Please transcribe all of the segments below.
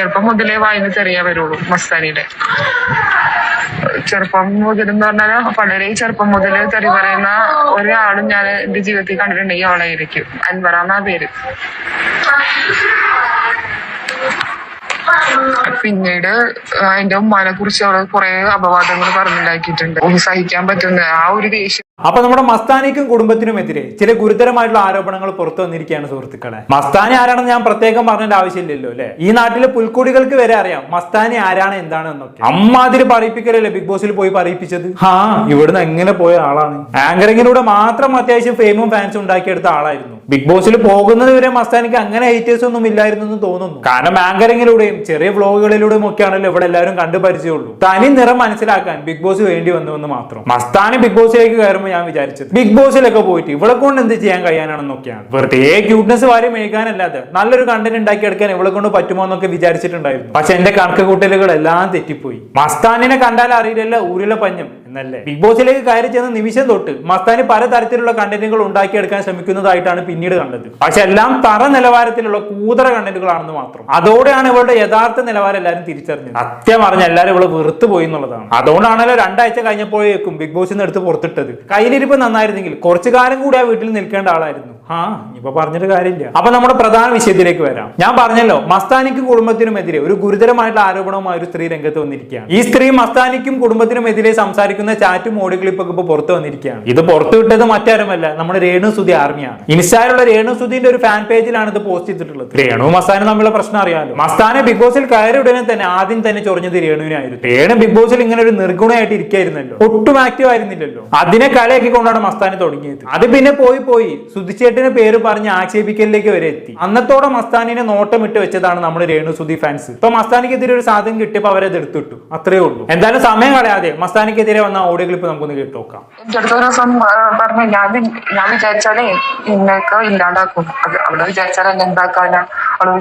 ചെറുപ്പം മുതലേ വായന ചെറിയ വരുള്ളൂ മസ്താനിയുടെ. ചെറുപ്പം മുതലെന്ന് പറഞ്ഞാൽ വളരെ ചെറുപ്പം മുതൽ തെറി പറയുന്ന ഒരാളും ഞാൻ എന്റെ ജീവിതത്തിൽ കണ്ടിട്ടുണ്ടെങ്കിൽ അവളായിരിക്കും അൻവറാന്ന പേര്. പിന്നീട് എന്റെ ഉമ്മാനെ കുറിച്ച് അവൾ കുറെ അപവാദങ്ങൾ പറഞ്ഞുണ്ടാക്കിയിട്ടുണ്ട്. സഹിക്കാൻ പറ്റുന്ന ആ ഒരു ദേഷ്യം അപ്പൊ നമ്മുടെ മസ്താനിക്കും കുടുംബത്തിനുമെതിരെ ചില ഗുരുതരമായിട്ടുള്ള ആരോപണങ്ങൾ പുറത്തു വന്നിരിക്കുകയാണ് സുഹൃത്തുക്കളെ. മസ്താനി ആരാണെന്ന് ഞാൻ പ്രത്യേകം പറഞ്ഞതിന്റെ ആവശ്യമില്ലല്ലോ അല്ലെ? ഈ നാട്ടിലെ പുൽക്കൊടികൾക്ക് വരെ അറിയാം മസ്താനി ആരാണ് എന്താണ് എന്നൊക്കെ. അമ്മാതിരി പറയിപ്പിക്കലല്ലേ ബിഗ് ബോസിൽ പോയി പറയിപ്പിച്ചത്? ആ ഇവിടുന്ന് എങ്ങനെ പോയ ആളാണ്? ആങ്കറിങ്ങിലൂടെ മാത്രം അത്യാവശ്യം ഫെയിമും ഫാൻസും ഉണ്ടാക്കിയെടുത്ത ആളായിരുന്നു. ബിഗ് ബോസിൽ പോകുന്നത് വരെ മസ്താനിക്ക് അങ്ങനെ ഹേറ്റേഴ്സ് ഒന്നും ഇല്ലായിരുന്നു എന്ന് തോന്നുന്നു. കാരണം ആങ്കറിങ്ങിലൂടെയും ചെറിയ വ്ലോഗുകളിലൂടെയും ഒക്കെയാണല്ലോ ഇവിടെ എല്ലാവരും കണ്ടു പരിചയമുള്ളൂ. തനി നിറം മനസ്സിലാക്കാൻ ബിഗ് ബോസ് വേണ്ടി വന്നു എന്ന് മാത്രം. മസ്താനി ബിഗ് ബോസിലേക്ക് കയറുമ്പോൾ ഞാൻ വിചാരിച്ചത്. ബിഗ് ബോസിലൊക്കെ പോയിട്ട് ഇവളെ കൊണ്ട് എന്ത് ചെയ്യാൻ കഴിയാനാണെന്നൊക്കെയാണ്. വെറുതെ ക്യൂട്ട്നെസ് വാരി മേയ്ക്കാനല്ലാതെ നല്ലൊരു കണ്ടന്റ് ഉണ്ടാക്കിയെടുക്കാൻ ഇവളെ കൊണ്ട് പറ്റുമോ എന്നൊക്കെ വിചാരിച്ചിട്ടുണ്ടായിരുന്നു. പക്ഷെ എന്റെ കണക്ക് കൂട്ടലുകൾ എല്ലാം തെറ്റിപ്പോയി. മസ്താനിനെ കണ്ടാൽ അറിയില്ലല്ല ഊരിലെ പഞ്ഞം. എന്നല്ലേ? ബിഗ് ബോസിലേക്ക് കയറി ചെന്ന നിമിഷം തൊട്ട് മസ്താനി പലതരത്തിലുള്ള കണ്ടന്റുകൾ ഉണ്ടാക്കിയെടുക്കാൻ ശ്രമിക്കുന്നതായിട്ടാണ് പിന്നീട് കണ്ടത്. പക്ഷെ എല്ലാം തറ നിലവാരത്തിലുള്ള കൂതറ കണ്ടന്റുകളാണെന്ന് മാത്രം. അതോടെയാണ് ഇവളുടെ യഥാർത്ഥ നിലവാരം എല്ലാവരും തിരിച്ചറിഞ്ഞത്. സത്യം പറഞ്ഞ എല്ലാവരും ഇവൾ വെറുത്തു പോയി എന്നുള്ളതാണ്. അതുകൊണ്ടാണല്ലോ രണ്ടാഴ്ച കഴിഞ്ഞപ്പോഴേക്കും ബിഗ് ബോസിൽ നിന്ന് എടുത്ത് പുറത്തിട്ടത്. കയ്യിലിരിപ്പ് നന്നായിരുന്നെങ്കിൽ കുറച്ചു കാലം കൂടി ആ വീട്ടിൽ നിൽക്കേണ്ട ആളായിരുന്നു. ആ ഇപ്പൊ പറഞ്ഞിട്ട് കാര്യമില്ല. അപ്പൊ നമ്മുടെ പ്രധാന വിഷയത്തിലേക്ക് വരാം. ഞാൻ പറഞ്ഞല്ലോ മസ്താനിക്കും കുടുംബത്തിനുമെതിരെ ഒരു ഗുരുതരമായിട്ടുള്ള ആരോപണവുമായി ഒരു സ്ത്രീ രംഗത്ത് വന്നിരിക്കുകയാണ്. ഈ സ്ത്രീ മസ്താനിക്കും കുടുംബത്തിനുമെതിരെ സംസാരിക്കുന്ന ചാറ്റും ഓഡിയോ ഇപ്പൊ പുറത്തു വന്നിരിക്കുകയാണ്. ഇത് പുറത്തു വിട്ടത് മറ്റാരുമല്ല നമ്മുടെ രേണു സുധി ആർമിയാണ്. ഇൻസ്റ്റായിലുള്ള രേണു സുധിന്റെ ഒരു ഫാൻ പേജിലാണ് ഇത് പോസ്റ്റ് ചെയ്തിട്ടുള്ളത്. രേണു മസ്താനും തമ്മിലുള്ള പ്രശ്നം അറിയാമല്ലോ മസ്താനെ ബിഗ് ബോസിൽ കയറി ഉടനെ തന്നെ ആദ്യം തന്നെ ചൊറിഞ്ഞത് രേണുവിനായിരുന്നു രേണു ബിഗ് ബോസിൽ ഇങ്ങനെ ഒരു നിർഗുണയായിട്ട് ഇരിക്കായിരുന്നല്ലോ. ഒട്ടും ആക്റ്റീവ് ആയിരുന്നില്ലല്ലോ. അതിനെ കളിയാക്കി കൊണ്ടാണ് മസ്താനെ തുടങ്ങിയത്. അത് പിന്നെ പോയി പോയി സുധിച്ചേട്ടിന് പേര് പറഞ്ഞ് ആക്ഷേപിക്കലിലേക്ക് വരെ എത്തി. അന്നത്തോടെ മസ്താനിനെ നോട്ടം ഇട്ട് വെച്ചതാണ് നമ്മുടെ രേണു സുധി ഫാൻസ് ഇപ്പൊ മസ്താനിക്കെതിരെ ഒരു സാധനം കിട്ടിയപ്പോ അവരത് എടുത്തിട്ടു. അത്രേ ഉള്ളൂ. എന്തായാലും സമയം കളയാതെ മസ്താനിക്കെതിരെ വന്ന ഓഡിയോ ക്ലിപ്പ് നമുക്കൊന്ന് കേട്ടോക്കാം. പറഞ്ഞു ഞാൻ ഞാൻ വിചാരിച്ചാലേ നിന്നൊക്കെ ഇല്ലാണ്ടാക്കും. അവിടെ എന്നെ എന്താക്കാനാ? അവൾ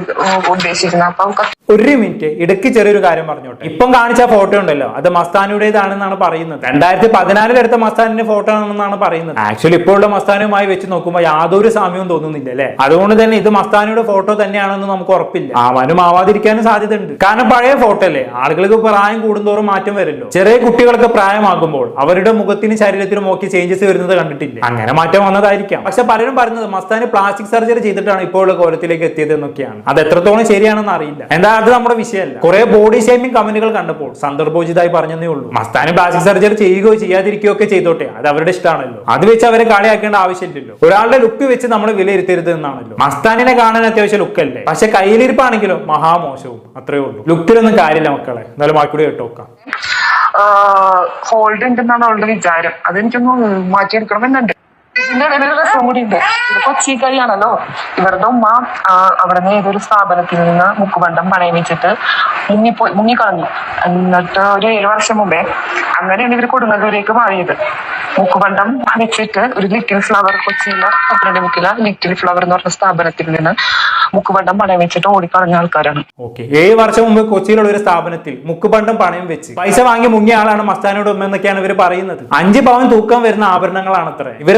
ഉദ്ദേശിക്കുന്നത്. അപ്പം ഒരു മിനിറ്റ് ഇടയ്ക്ക് ചെറിയൊരു കാര്യം പറഞ്ഞോട്ടെ. ഇപ്പം കാണിച്ച ഫോട്ടോ ഉണ്ടല്ലോ അത് മസ്താനുടേതാണെന്നാണ് പറയുന്നത്. രണ്ടായിരത്തി പതിനാലിൽ എടുത്ത മസ്താനിന്റെ ഫോട്ടോ ആണെന്നാണ് പറയുന്നത്. ആക്ച്വലി ഇപ്പോഴുള്ള മസ്താനുമായി വെച്ച് നോക്കുമ്പോൾ യാതൊരു സാമ്യവും തോന്നുന്നില്ല അല്ലെ? അതുകൊണ്ട് തന്നെ ഇത് മസ്താനിയുടെ ഫോട്ടോ തന്നെയാണെന്ന് നമുക്ക് ഉറപ്പില്ല. ആവാനും ആവാതിരിക്കാനും സാധ്യതയുണ്ട്. കാരണം പഴയ ഫോട്ടോ അല്ലേ? ആളുകൾക്ക് പ്രായം കൂടുന്തോറും മാറ്റം വരുമല്ലോ. ചെറിയ കുട്ടികൾക്ക് പ്രായമാകുമ്പോൾ അവരുടെ മുഖത്തിനും ശരീരത്തിനും ഒക്കെ ചേഞ്ചസ് വരുന്നത് കണ്ടിട്ടില്ല. അങ്ങനെ മാറ്റം വന്നതായിരിക്കാം. പക്ഷെ പലരും പറയുന്നത് മസ്താന് പ്ലാസ്റ്റിക് സർജറി ചെയ്തിട്ടാണ് ഇപ്പോഴുള്ള കോലത്തിലേക്ക് എത്തിയത് എന്നൊക്കെയാണ്. അത് എത്രത്തോളം ശരിയാണെന്ന് അറിയില്ല. എന്താ അത് നമ്മുടെ വിഷയമല്ല. കുറെ ബോഡി ഷേമിംഗ് കമന്റുകൾ കണ്ടപ്പോൾ സന്ദർഭോചിതമായി പറഞ്ഞതേ ഉള്ളൂ. മസ്താന് പ്ലാസ്റ്റിക് സർജറി ചെയ്യുകയോ ചെയ്യാതിരിക്കുകയോ ഒക്കെ ചെയ്തോട്ടെ അത് അവരുടെ ഇഷ്ടമാണല്ലോ അത് വെച്ച് അവരെ കളിയാക്കേണ്ട ആവശ്യമില്ലല്ലോ. ഒരാളുടെ ലുക്ക് വെച്ച് നമ്മൾ വിലയിരുത്തരുത് എന്നാണല്ലോ. മസ്താനിനെ കാണാൻ അത്യാവശ്യം ലുക്കല്ലേ പക്ഷെ കയ്യിലിരിപ്പാണെങ്കിലോ മഹാമോശവും അത്രേ ഉള്ളൂ. ലുക്കിലൊന്നും കാര്യമില്ല മക്കളെ. എന്നാലും ബാക്കിയുടെ കേട്ടോക്കാം ഹോൾഡ് ഉണ്ടെന്നാണ് അവളുടെ വിചാരം. അതെനിക്കൊന്ന് മാറ്റിയെടുക്കണമെന്നുണ്ട്. ഇതിന്റെ ഇടയിൽ രസം കൂടി ഉണ്ട്. ഇത് കൊച്ചി കഴിയാണല്ലോ ഇവരുടെ ഉമ്മ അവിടെ നിന്ന് ഏതൊരു സ്ഥാപനത്തിൽ നിന്ന് മുക്കുബണ്ടം പണയം വെച്ചിട്ട് മുങ്ങിപ്പോയി മുങ്ങിക്കളഞ്ഞു. എന്നിട്ട് ഒരു ഏഴ് വർഷം മുമ്പേ അങ്ങനെയാണ് ഇവർ കൊടുങ്ങല്ലൂരേക്ക് മാറിയത്. മുക്കുബണ്ടം വെച്ചിട്ട് ഒരു ലിറ്റിൽ ഫ്ലവർ കൊച്ചിയിലെ പത്തനംതിട്ട മുക്കില ലിറ്റിൽ ഫ്ലവർ എന്ന് പറഞ്ഞ സ്ഥാപനത്തിൽ നിന്ന് മുക്കുബണ്ടം പണയം വെച്ചിട്ട് ഓടിക്കളഞ്ഞ ആൾക്കാരാണ്. ഓക്കെ. ഏഴ് വർഷം മുമ്പ് കൊച്ചിയിലുള്ള ഒരു സ്ഥാപനത്തിൽ മുക്കുപണ്ടം പണയം വെച്ച് പൈസ വാങ്ങി മുങ്ങിയ ആളാണ് മസ്താനോട് ഉമ്മ എന്നൊക്കെയാണ് ഇവർ പറയുന്നത്. അഞ്ച് പവൻ തൂക്കം വരുന്ന ആഭരണങ്ങളാണ് അത്ര ഇവർ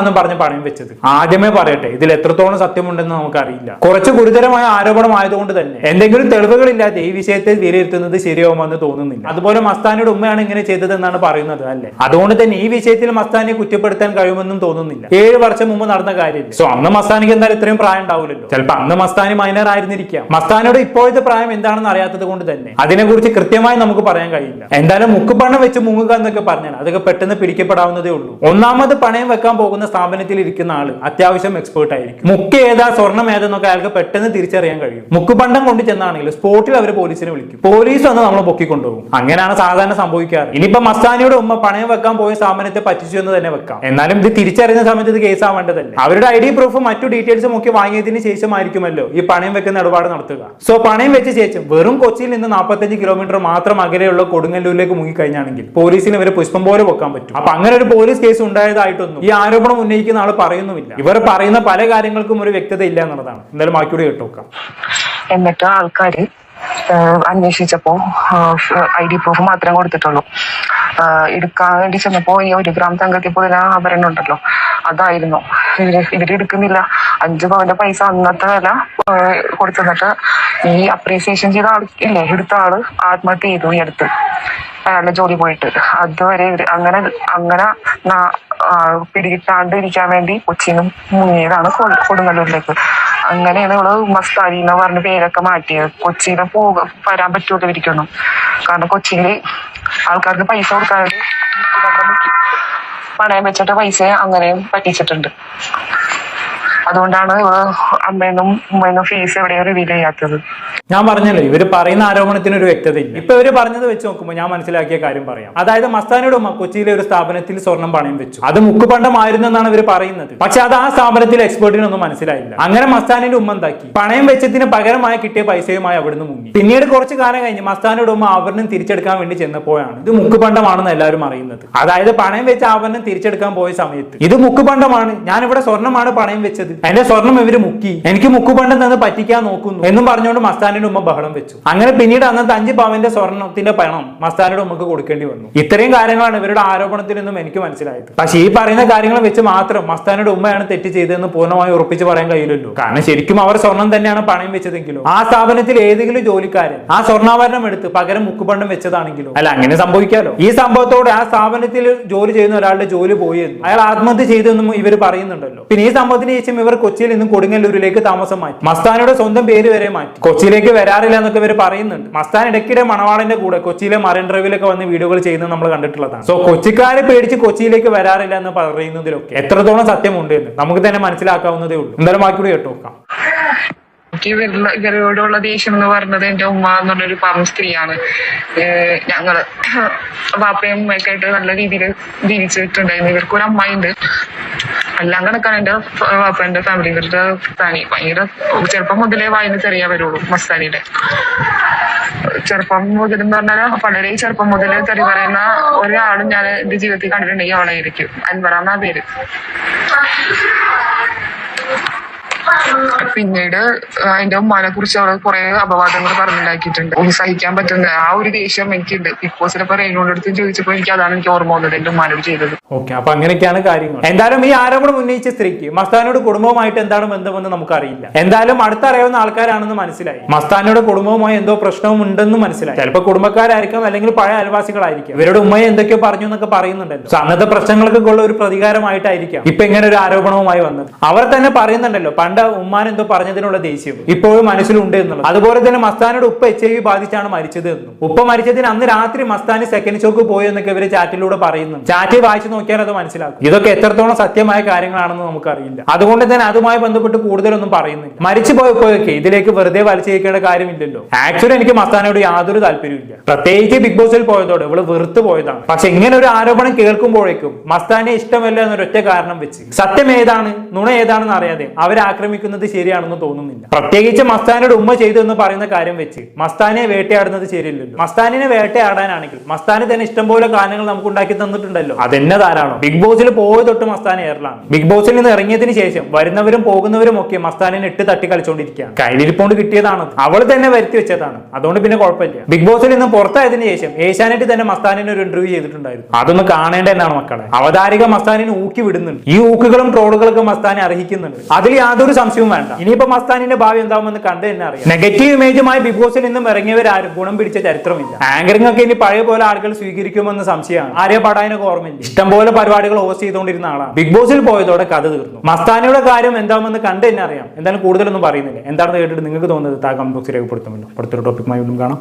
സ്വർണമാണെന്ന് പറഞ്ഞ് പണയം വെച്ചത്. ആദ്യമേ പറയട്ടെ ഇതിൽ എത്രത്തോളം സത്യമുണ്ടെന്ന് നമുക്കറിയില്ല. കുറച്ച് ഗുരുതരമായ ആരോപണം ആയതുകൊണ്ട് തന്നെ എന്തെങ്കിലും തെളിവുകളില്ലാതെ ഈ വിഷയത്തെ വിലയിരുത്തുന്നത് ശരിയാവുമെന്ന് തോന്നുന്നില്ല. അതുപോലെ മസ്താനിയുടെ ഉമ്മയാണ് ഇങ്ങനെ ചെയ്തതെന്നാണ് പറയുന്നത് അല്ലെ? അതുകൊണ്ട് തന്നെ ഈ വിഷയത്തിൽ മസ്താനിയെ കുറ്റപ്പെടുത്താൻ കഴിയുമെന്നും തോന്നുന്നില്ല. ഏഴ് വർഷം മുമ്പ് നടന്ന കാര്യമില്ല? സോ അന്ന് മസ്താനിക്ക് എന്തായാലും ഇത്രയും പ്രായം ഉണ്ടാവില്ലല്ലോ. ചിലപ്പോൾ അന്ന് മസ്താനി മൈനർ ആയിരുന്നിരിക്കാം. മസ്താനിയുടെ ഇപ്പോഴത്തെ പ്രായം എന്താണെന്ന് അറിയാത്തത് കൊണ്ട് തന്നെ അതിനെക്കുറിച്ച് കൃത്യമായി നമുക്ക് പറയാൻ കഴിയില്ല. എന്തായാലും മുക്കുപണം വെച്ച് മുങ്ങുക എന്നൊക്കെ പറഞ്ഞാൽ അതൊക്കെ പെട്ടെന്ന് പിടിക്കപ്പെടാവുന്നതേ ഉള്ളൂ. ഒന്നാമത് പണയം വെക്കാൻ പോകുന്ന സ്ഥാപനത്തിൽ ഇരിക്കുന്ന ആൾ അത്യാവശ്യം എക്സ്പേർട്ട് ആയിരിക്കും. മുക്ക് ഏതാ സ്വർണം ഏതെന്നൊക്കെ അയാൾക്ക് പെട്ടെന്ന് തിരിച്ചറിയാൻ കഴിയും. മുക്ക് പണ്ടം കൊണ്ട് ചെന്നാണെങ്കിൽ സ്പോട്ടിൽ അവർ പോലീസിനെ വിളിക്കും. പോലീസ് വന്ന് നമ്മളെ പൊക്കിക്കൊണ്ടുപോകും. അങ്ങനെയാണ് സാധാരണ സംഭവിക്കാറ്. ഇനിയിപ്പോ മസ്താനിയുടെ ഉമ്മ പണയം വെക്കാൻ പോയ സ്ഥാപനത്തെ പറ്റിച്ചു എന്ന് തന്നെ വെക്കാം. എന്നാലും ഇത് തിരിച്ചറിയുന്ന സമയത്ത് ഇത് കേസ് ആവേണ്ടതല്ലേ? അവരുടെ ഐ ഡി പ്രൂഫും മറ്റു ഡീറ്റെയിൽസും ഒക്കെ വാങ്ങിയതിന് ശേഷമായിരിക്കുമല്ലോ ഈ പണയം വെക്കുന്ന ഇടപാട് നടത്തുക. സോ പണയം വെച്ച ശേഷം വെറും കൊച്ചിയിൽ നിന്ന് നാൽപ്പത്തഞ്ച് കിലോമീറ്റർ മാത്രം അകലെയുള്ള കൊടുങ്ങല്ലൂരിലേക്ക് മുങ്ങിക്കഴിഞ്ഞാണെങ്കിൽ പോലീസിന് ഇവരെ പുഷ്പം പോലെ വെക്കാൻ പറ്റും. അപ്പൊ അങ്ങനെ ഒരു പോലീസ് കേസ് ഉണ്ടായതായിട്ടൊന്നും ഈ ആരോപണം ഉന്നയിക്കുന്ന ആൾ പറയുന്നുമില്ല. ഇവർ പറയുന്ന പല കാര്യങ്ങൾക്കും ഒരു വ്യക്തത ഇല്ല എന്നുള്ളതാണ്. എന്തായാലും ബാക്കിയൂടെ കേട്ടോക്കാം എന്നിട്ട് ആൾക്കാര് ഏഹ് അന്വേഷിച്ചപ്പോ ഐ ഡി പ്രൂഫ് മാത്രം കൊടുത്തിട്ടുള്ളൂ. എടുക്കാൻ വേണ്ടി ചെന്നപ്പോ ഈ ഒരു ഗ്രാം തങ്കത്തിൽ പോയ ആഭരണം ഉണ്ടല്ലോ. അതായിരുന്നു. ഇവർ എടുക്കുന്നില്ല. അഞ്ചു പവന്റെ പൈസ അന്നത്തെ വില കൊടുത്തു ഈ അപ്രീസിയേഷൻ ചെയ്ത ആൾ ഇല്ലേ എടുത്ത ആൾ ആത്മഹത്യ ചെയ്തു ഈ അടുത്ത്. അയാളുടെ ജോലി പോയിട്ട്. അതുവരെ അങ്ങനെ അങ്ങനെ പിടികിട്ടാണ്ട് ഇരിക്കാൻ വേണ്ടി കൊച്ചിനും മുങ്ങിയതാണ് കൊടുങ്ങല്ലൂരിലേക്ക്. അങ്ങനെയാണ് ഇവൾ മസ്താരി എന്ന് പറഞ്ഞ പേരൊക്കെ മാറ്റിയത്. കൊച്ചിയിലെ പോക വരാൻ പറ്റുമല്ലോ ഇരിക്കുന്നു കാരണം കൊച്ചിയിൽ ആൾക്കാർക്ക് പൈസ കൊടുക്കാതെ പണയം വെച്ചിട്ട് പൈസ അങ്ങനെ പറ്റിച്ചിട്ടുണ്ട്. അതുകൊണ്ടാണ് ഇവൾ അമ്മേന്നും ഉമ്മേന്നും ഫീസ് എവിടെയും റിവീൽ ചെയ്യാത്തത്. ഞാൻ പറഞ്ഞല്ലോ ഇവർ പറയുന്ന ആരോപണത്തിന് ഒരു വ്യക്തതയില്ല. ഇപ്പൊ ഇവർ പറഞ്ഞത് വെച്ച് നോക്കുമ്പോൾ ഞാൻ മനസ്സിലാക്കിയ കാര്യം പറയാം. അതായത് മസ്താനയുടെ ഉമ്മ കൊച്ചിയിലെ ഒരു സ്ഥാപനത്തിൽ സ്വർണം പണയം വെച്ചു. അത് മുക്കുപണ്ടമായിരുന്നു എന്നാണ് ഇവർ പറയുന്നത്. പക്ഷെ അത് ആ സ്ഥാപനത്തിലെ എക്സ്പേർട്ടിനൊന്നും മനസ്സിലായില്ല. അങ്ങനെ മസ്താനിന്റെ ഉമ്മ എന്താക്കി? പണയം വെച്ചതിന് പകരമായി കിട്ടിയ പൈസയുമായി അവിടുന്ന് മുങ്ങി. പിന്നീട് കുറച്ച് കാലം കഴിഞ്ഞ് മസ്താനയുടെ ഉമ്മ ആഭരണം തിരിച്ചെടുക്കാൻ വേണ്ടി ചെന്നപ്പോഴാണ് ഇത് മുക്കുപണ്ടമാണെന്ന് എല്ലാവരും അറിയുന്നത്. അതായത് പണയം വെച്ച ആഭരണം തിരിച്ചെടുക്കാൻ പോയ സമയത്ത് ഇത് മുക്കുപണ്ടമാണ് ഞാൻ ഇവിടെ സ്വർണമാണ് പണയം വെച്ചത്. എന്റെ സ്വർണം ഇവർ മുക്കി എനിക്ക് മുക്കുപണ്ടം തന്ന് പറ്റിക്കാൻ നോക്കുന്നു എന്നും പറഞ്ഞുകൊണ്ട് മസ്താനിന്റെ ഉമ്മ ബഹളം വെച്ചു. അങ്ങനെ പിന്നീട് അന്നത്തെ അഞ്ച് പവന്റെ സ്വർണത്തിന്റെ പണം മസ്താനിയുടെ ഉമ്മക്ക് കൊടുക്കേണ്ടി വന്നു. ഇത്രയും കാര്യങ്ങളാണ് ഇവരുടെ ആരോപണത്തിൽ നിന്നും എനിക്ക് മനസ്സിലായത്. പക്ഷെ ഈ പറയുന്ന കാര്യങ്ങൾ വെച്ച് മാത്രം മസ്താനിയുടെ ഉമ്മയാണ് തെറ്റ് ചെയ്തതെന്ന് പൂർണമായി ഉറപ്പിച്ച് പറയാൻ കഴിയില്ലല്ലോ. കാരണം ശരിക്കും അവർ സ്വർണം തന്നെയാണ് പണയം വെച്ചതെങ്കിലും ആ സ്ഥാപനത്തിൽ ഏതെങ്കിലും ജോലിക്കാരൻ ആ സ്വർണാഭരണം എടുത്ത് പകരം മുക്കുപണ്ടം വെച്ചതാണെങ്കിലും? അല്ല അങ്ങനെ സംഭവിക്കാലോ? ഈ സംഭവത്തോടെ ആ സ്ഥാപനത്തിൽ ജോലി ചെയ്യുന്ന ഒരാളുടെ ജോലി പോയി എന്നും അയാൾ ആത്മഹത്യ ചെയ്തെന്നും ഇവർ പറയുന്നുണ്ടല്ലോ. പിന്നെ ഈ സംഭവത്തിന് ശേഷം ഇവർ കൊച്ചിയിൽ നിന്നും കൊടുങ്ങല്ലൂരിലേക്ക് താമസം മാറ്റി. മസ്താനയുടെ സ്വന്തം പേര് വരെ മാറ്റി. കൊച്ചിയിലേക്ക് വരാറില്ല എന്നൊക്കെ ഇവർ പറയുന്നുണ്ട്. മസ്താൻ ഇടയ്ക്കിടെ മണവാളിന്റെ കൂടെ കൊച്ചിയിലെ മറൈൻ ഡ്രൈവിലൊക്കെ വന്ന് വീഡിയോകൾ ചെയ്യുന്നത് നമ്മൾ കണ്ടിട്ടുള്ളതാണ്. സോ കൊച്ചിക്കാരെ പേടിച്ച് കൊച്ചിയിലേക്ക് വരാറില്ല എന്ന് പറയുന്നതിലൊക്കെ എത്രത്തോളം സത്യമുണ്ട് എന്ന് നമുക്ക് തന്നെ മനസ്സിലാക്കാവുന്നതേ ഉള്ളൂ. എന്തായാലും ബാക്കി കൂടി കേട്ടു നോക്കാം. ഇവരോടുള്ള ദേഷ്യം എന്ന് പറഞ്ഞത് എന്റെ ഉമ്മ എന്ന് പറഞ്ഞൊരു പാവം സ്ത്രീയാണ് ഞങ്ങൾ വാപ്പയും ഉമ്മയൊക്കെ ആയിട്ട് നല്ല രീതിയിൽ ജീവിച്ചിട്ടുണ്ടായിരുന്നു. ഇവർക്ക് ഒരു അമ്മായിണ്ട് എല്ലാം കണക്കാണ് എന്റെ എന്റെ ഫാമിലി ഇവരുടെ ഭയങ്കര ചെറുപ്പം മുതലേ വായന ചെറിയ വരുള്ളൂ മസ്താനിയുടെ. ചെറുപ്പം മുതൽ എന്ന് പറഞ്ഞാൽ വളരെ ചെറുപ്പം മുതൽ തെറി പറയുന്ന ഒരാളും ഞാൻ എന്റെ ജീവിതത്തിൽ കണ്ടിട്ടുണ്ടെങ്കിൽ അവളായിരിക്കും. ആ പേര്? പിന്നീട് അതിന്റെ ഉമ്മാനെ കുറിച്ച് അവർ കുറെ അപവാദങ്ങൾ പറഞ്ഞുണ്ടാക്കിയിട്ടുണ്ട്. സഹിക്കാൻ പറ്റുന്ന ആ ഒരു ദേഷ്യം എനിക്കുണ്ട്. ബിഗ് ബോസിലിപ്പോ റെയിനോട് അടുത്ത് ചോദിച്ചപ്പോ എനിക്ക് അതാണ് എനിക്ക് ഓർമ്മ വന്നത് എന്റെ ഉമ്മാനോട് ചെയ്തത്. ഓക്കെ അപ്പൊ അങ്ങനെയൊക്കെയാണ് കാര്യങ്ങൾ. എന്തായാലും ഈ ആരോപണം ഉന്നയിച്ച സ്ത്രീക്ക് മസ്താനോട് കുടുംബവുമായിട്ട് എന്താണ് ബന്ധമെന്ന് നമുക്കറിയില്ല. എന്തായാലും അടുത്തറിയാവുന്ന ആൾക്കാരാണെന്ന് മനസ്സിലായി. മസ്താനോട് കുടുംബവുമായി എന്തോ പ്രശ്നവും ഉണ്ടെന്ന് മനസ്സിലായി. ചിലപ്പോൾ കുടുംബക്കാരായിരിക്കാം അല്ലെങ്കിൽ പഴയ അയൽവാസികളായിരിക്കും. ഇവരുടെ ഉമ്മയെ എന്തൊക്കെയോ പറഞ്ഞു എന്നൊക്കെ പറയുന്നുണ്ടല്ലോ. അന്നത്തെ പ്രശ്നങ്ങൾക്കൊക്കെ ഉള്ള ഒരു പ്രതികാരമായിട്ടായിരിക്കാം ഇപ്പൊ ഇങ്ങനെ ഒരു ആരോപണവുമായി വന്നത്. അവർ തന്നെ പറയുന്നുണ്ടല്ലോ പണ്ട് ഉമ്മാൻ എന്തോ പറഞ്ഞതിനുള്ള ദേഷ്യം. ഇപ്പോഴും മനസ്സിലുണ്ട് എന്നുള്ളത്. അതുപോലെ തന്നെ മസ്താനോട് ഉപ്പ എച്ച് ഐ വി ബാധിച്ചാണ് മരിച്ചത് എന്നും. ഉപ്പ മരിച്ചതിന് അന്ന് രാത്രി മസ്താന് സെക്കൻഡ് ഷോക്ക് പോയി എന്നൊക്കെ ഇവർ ചാറ്റിലൂടെ പറയുന്നു ചാറ്റ് വായിച്ചു നോക്കിയാൽ അത് മനസ്സിലാക്കും. ഇതൊക്കെ എത്രത്തോളം സത്യമായ കാര്യങ്ങളാണെന്ന് നമുക്കറിയില്ല. അതുകൊണ്ട് തന്നെ അതുമായി ബന്ധപ്പെട്ട് കൂടുതലൊന്നും പറയുന്നില്ല. മരിച്ചു പോയപ്പോഴൊക്കെ ഇതിലേക്ക് വെറുതെ വലിച്ചേക്കേണ്ട കാര്യമില്ലല്ലോ. ആക്ച്വലി എനിക്ക് മസ്താനോട് യാതൊരു താല്പര്യമില്ല പ്രത്യേകിച്ച് ബിഗ് ബോസിൽ പോയതോടെ ഇവൾ വെറുത്ത് പോയതാണ്. പക്ഷെ ഇങ്ങനെ ഒരു ആരോപണം കേൾക്കുമ്പോഴേക്കും മസ്താനെ ഇഷ്ടമല്ല എന്നൊരൊറ്റ കാരണം വെച്ച്. സത്യം ഏതാണ്? നുണ ഏതാണെന്ന് അറിയാതെ അവരെ ആക്രമിക്കുന്നത് ശരിയാണെന്ന് തോന്നുന്നില്ല. പ്രത്യേകിച്ച് മസ്താനോട് ഉമ്മ ചെയ്തു എന്ന് പറയുന്ന കാര്യം വെച്ച് മസ്താനെ വേട്ടയാടുന്നത് ശരിയല്ലല്ലോ. മസ്താനിനെ വേട്ടയാടാനാണെങ്കിൽ മസ്താന് തന്നെ ഇഷ്ടംപോലെ കാരണങ്ങൾ നമുക്ക് ഉണ്ടാക്കി തന്നിട്ടുണ്ടല്ലോ. അതെന്നെ ധാരാളം. ബിഗ് ബോസിൽ പോയ തൊട്ട് മസ്താൻ എയറിലാണ് ബിഗ് ബോസിൽ നിന്ന് ഇറങ്ങിയതിന് ശേഷം വരുന്നവരും പോകുന്നവരും ഒക്കെ മസ്താനിനെ ഇട്ട് തട്ടി കളിച്ചുകൊണ്ടിരിക്കുകയാണ് കയ്യിലിരിപ്പോണ്ട് കിട്ടിയതാണ്. അവൾ തന്നെ വരുത്തി വെച്ചതാണ്. അതുകൊണ്ട് പിന്നെ കുഴപ്പമില്ല. ബിഗ് ബോസിൽ നിന്ന് പുറത്തായതിനു ശേഷം ഏഷ്യാനെറ്റ് തന്നെ മസ്താനിനെ ഒരു ഇന്റർവ്യൂ ചെയ്തിട്ടുണ്ടായിരുന്നു. അതൊന്ന് കാണേണ്ട എന്നാണ് മക്കളെ. അവതാരിക മസ്താനിനെ ഊക്കി വിടുന്നുണ്ട്. ഈ ഊക്കുകളും ട്രോളുകളൊക്കെ മസ്താനെ അർഹിക്കുന്നുണ്ട്. അതിൽ യാതൊരു സംശയവും വേണ്ട. ഇനിയിപ്പോ മസ്താനിന്റെ ഭാവി എന്താവുമെന്ന് കണ്ട് തന്നെ അറിയാം. നെഗറ്റീവ് ഇമേജുമായി ബിഗ് ബോസിൽ നിന്നും ഇറങ്ങിയവരാരും ഗുണം പിടിച്ച ചരിത്രമില്ല. ആങ്കറിംഗ് ഒക്കെ ഇനി പഴയ പോലെ ആളുകൾ സ്വീകരിക്കുമെന്ന് സംശയമാണ്. ആര്യ പടായനൊക്കെ ഓർമ്മയില്ല? ഇഷ്ടംപോലെ പരിപാടികൾ ഹോസ്റ്റ് ചെയ്തുകൊണ്ടിരുന്ന ആളാണ്. ബിഗ് ബോസിൽ പോയതോടെ കഥ തീർന്നു. മസ്താനിയുടെ കാര്യം എന്താവുമെന്ന് കണ്ട് തന്നെ അറിയാം. എന്തായാലും കൂടുതലൊന്നും പറയുന്നില്ല. എന്താണെന്ന് കേട്ടിട്ട് നിങ്ങൾക്ക് തോന്നുന്നത്? താ കമന്റ് ബോക്സിൽ രേഖപ്പെടുത്തുമല്ലോ. അടുത്തൊരു ടോപ്പിക്കുമായി വീണ്ടും കാണാം.